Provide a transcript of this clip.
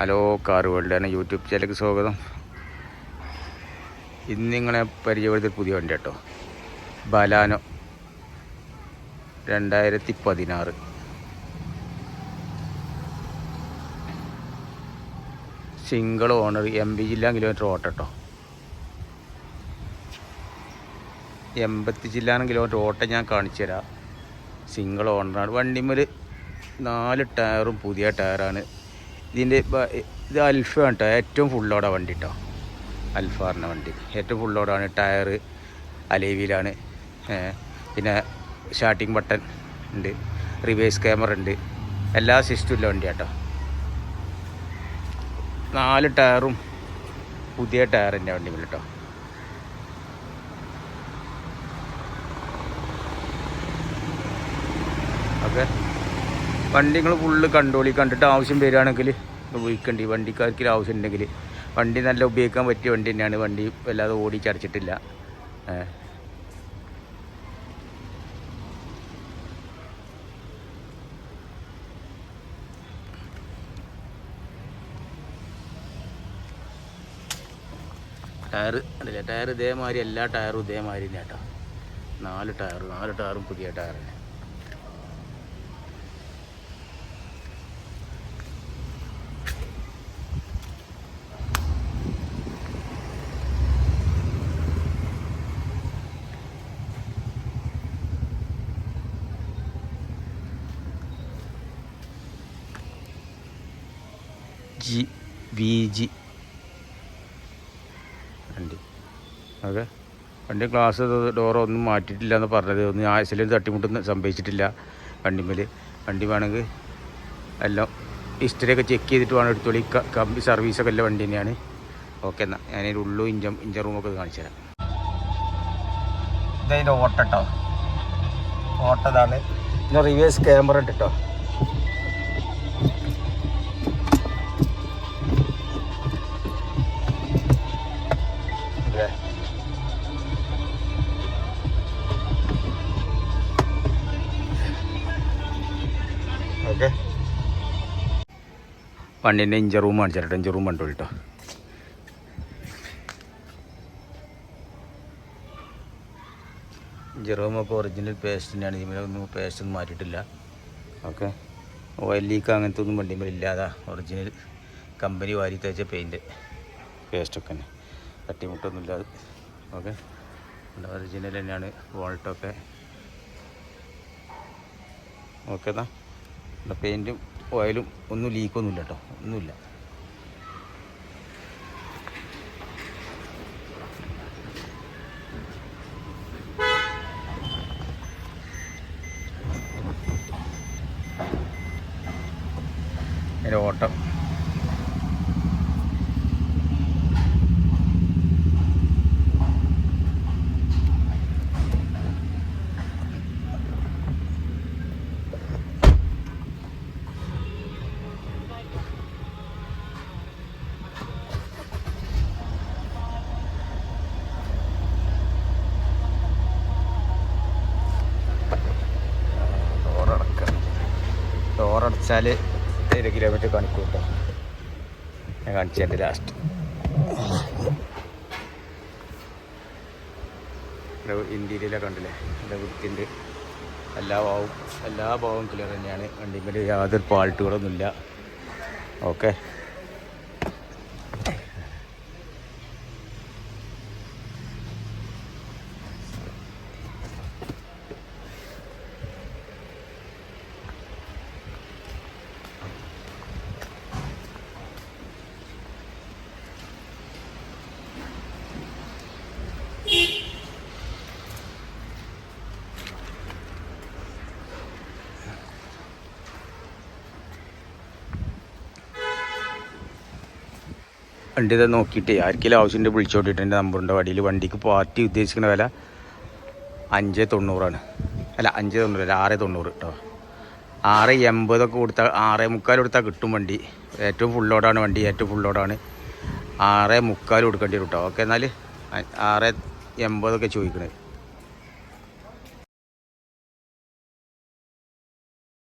Hello car world YouTube ചാനലിലേക്ക് സ്വാഗതം. ഇന്ന് നിങ്ങളെ പരിചയപ്പെടുത്തിയ പുതിയ വണ്ടി കേട്ടോ. ബലാനോ രണ്ടായിരത്തി പതിനാറ് സിംഗിൾ ഓണർ എം ബി ജില്ലാ കിലോമീറ്റർ ഓട്ടം കേട്ടോ. എൺപത്തി ജില്ലാനം കിലോമീറ്റർ ഓട്ടം ഞാൻ കാണിച്ചു തരാം. സിംഗിൾ ഓണറാണ്. വണ്ടിമേൽ നാല് ടയറും പുതിയ ടയറാണ്. ഇതിന്റെ ഇത് അൽഫാണ് കേട്ടോ ഏറ്റവും ഫുള്ളോടെ വണ്ടി കേട്ടോ അൽഫാറിന്റെ വണ്ടി. ഏറ്റവും ഫുള്ളോടാണ് ടയർ അലേവിയിലാണ്. പിന്നെ സ്റ്റാർട്ടിങ് ബട്ടൺ ഉണ്ട്. റിവേഴ്സ് ക്യാമറ ഉണ്ട്. എല്ലാ സിസ്റ്റവും വണ്ടി കേട്ടോ നാല് ടയറും പുതിയ ടയറിന്റെ വണ്ടി കേട്ടോ ഓക്കെ. വണ്ടി നിങ്ങൾ ഫുള്ള് കണ്ടോളി കണ്ടിട്ട് ആവശ്യം വരികയാണെങ്കിൽ ഉപയോഗിക്കേണ്ടി വണ്ടിക്കാർക്ക് ആവശ്യം ഉണ്ടെങ്കിൽ. വണ്ടി നല്ല ഉപയോഗിക്കാൻ പറ്റിയ വണ്ടി തന്നെയാണ്. വണ്ടി വല്ലാതെ ഓടിച്ചടച്ചിട്ടില്ല. ടയർ അല്ലേ ടയർ ഇതേമാതിരി എല്ലാ ടയറും ഇതേമാതിരി തന്നെ കേട്ടോ നാല് ടയർ നാല് ടയറും പുതിയ ടയർ തന്നെ. ജി വി ജി വണ്ടി. ഓക്കെ. വണ്ടി ഗ്ലാസ് ഒന്നും മാറ്റിയിട്ടില്ല എന്ന് പറഞ്ഞത്. ഒന്നും ആഴ്ചയിലും തട്ടിമുട്ടൊന്നും സംഭവിച്ചിട്ടില്ല വണ്ടിമേൽ വണ്ടി വേണമെങ്കിൽ എല്ലാം ഹിസ്റ്ററിയൊക്കെ ചെക്ക് ചെയ്തിട്ട് വേണം എടുത്തോളി. കമ്പി സർവീസൊക്കെ ഉള്ള വണ്ടി തന്നെയാണ്. ഓക്കെ എന്നാൽ ഞാനതിന്റെ ഉള്ളും ഇഞ്ചം ഇഞ്ച റൂമൊക്കെ കാണിച്ചു തരാം. ഇതതിന്റെ ഓട്ടോ ഓട്ടതാണ് പിന്നെ റിവേഴ്സ് ക്യാമറ ഉണ്ട് കേട്ടോ വണ്ടീന്റെ ഇഞ്ചർ റൂം കാണിച്ചു തരട്ടെ ഇഞ്ചർ റൂം കണ്ടു കേട്ടോ ഇഞ്ചർ അപ്പോൾ ഒറിജിനൽ പേസ്റ്റ് തന്നെയാണ് ഇതിലൊന്നും പേസ്റ്റ് ഒന്നും മാറ്റിയിട്ടില്ല. ഓക്കെ. ഓയിൽ ലീക്ക് അങ്ങനത്തെ ഒന്നും വണ്ടിമേൽ ഇല്ലാതാ ഒറിജിനൽ കമ്പനി വാരി തേച്ച പെയിന്റ് പേസ്റ്റൊക്കെ തന്നെ. തട്ടിമുട്ടൊന്നും ഇല്ലാതെ ഓക്കെ. ഒറിജിനൽ തന്നെയാണ് വോൾട്ടൊക്കെ ഓക്കെ എന്നാ പെയിന്റും ഓയിലും ഒന്നും ലീക്കൊന്നുമില്ല കേട്ടോ ഒന്നുമില്ല. ഓട്ടം. ഡോറടച്ചാൽ ഏഴ് കിലോമീറ്റർ കാണിക്കും കേട്ടോ ഞാൻ കാണിച്ചു എന്റെ ലാസ്റ്റ് ഇന്ത്യയിലെ കണ്ടില്ലേ? എന്റെ വൃത്തിന്റെ എല്ലാ ഭാവവും എല്ലാ ഭാവവും ക്ലിയർ തന്നെയാണ്. വണ്ടിമേൽ യാതൊരു പാൾട്ടുകളൊന്നുമില്ല ഓക്കെ വണ്ടി ഇതാ നോക്കിയിട്ട് ആർക്കെങ്കിലും ആവശ്യമുണ്ട് വിളിച്ചോട്ടിട്ട് എന്റെ നമ്പറുണ്ട് വടിയിൽ വണ്ടിക്ക് പാർട്ടി ഉദ്ദേശിക്കുന്ന വില അഞ്ച് തൊണ്ണൂറാണ്. അല്ല അഞ്ച് തൊണ്ണൂറ് ആറ് തൊണ്ണൂറ് കേട്ടോ ആറ് എൺപതൊക്കെ കൊടുത്താൽ ആറ് മുക്കാൽ കൊടുത്താൽ കിട്ടും വണ്ടി. ഏറ്റവും ഫുൾ ലോഡാണ് വണ്ടി ഏറ്റവും ഫുൾ ലോഡാണ് ആറ് മുക്കാൽ കൊടുക്കേണ്ടി വരും കേട്ടോ ഓക്കെ എന്നാൽ ആറ് എൺപതൊക്കെ ചോദിക്കണേ.